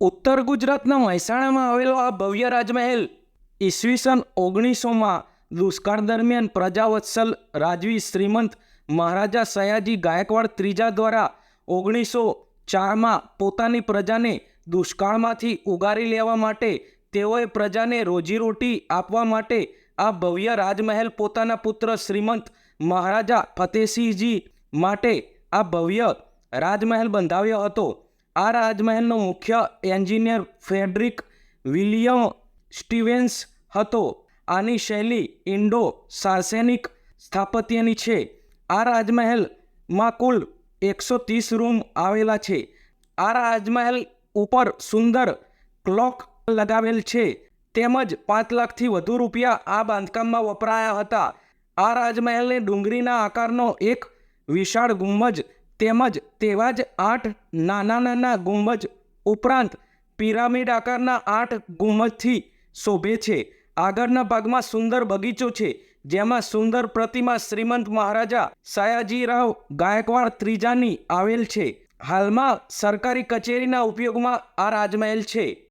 ઉત્તર ગુજરાતના મહેસાણામાં આવેલો આ ભવ્ય રાજમહેલ ઈસવીસન ઓગણીસોમાં દુષ્કાળ દરમિયાન પ્રજાવત્સલ રાજવી શ્રીમંત મહારાજા સયાજી ગાયકવાડ ત્રીજા દ્વારા ઓગણીસો ચારમાં પોતાની પ્રજાને દુષ્કાળમાંથી ઉગારી લેવા માટે તેઓએ પ્રજાને રોજીરોટી આપવા માટે આ ભવ્ય રાજમહેલ પોતાના પુત્ર શ્રીમંત મહારાજા ફતેહસિંહજી માટે આ ભવ્ય રાજમહેલ બંધાવ્યો હતો. આ રાજમહેલનો મુખ્ય એન્જિનિયર ફેડરિક વિલિયમ સ્ટીવેન્સ હતો. આની શૈલી ઇન્ડો સાર્સેનિક સ્થાપત્યની છે. આ રાજમહેલમાં કુલ એકસો ત્રીસ રૂમ આવેલા છે. આ રાજમહેલ ઉપર સુંદર ક્લોક લગાવેલ છે. તેમજ પાંચ લાખથી વધુ રૂપિયા આ બાંધકામમાં વપરાયા હતા. આ રાજમહેલને ડુંગળીના આકારનો એક વિશાળ ગુંબજ તેમજ તેવા જ આઠ નાના નાના ગુંબજ ઉપરાંત પિરામિડ આકારના આઠ ગુંબજથી શોભે છે. આગળના ભાગમાં સુંદર બગીચો છે, જેમાં સુંદર પ્રતિમા શ્રીમંત મહારાજા સયાજીરાવ ગાયકવાડ ત્રીજાની આવેલ છે. હાલમાં સરકારી કચેરીના ઉપયોગમાં આ રાજમહેલ છે.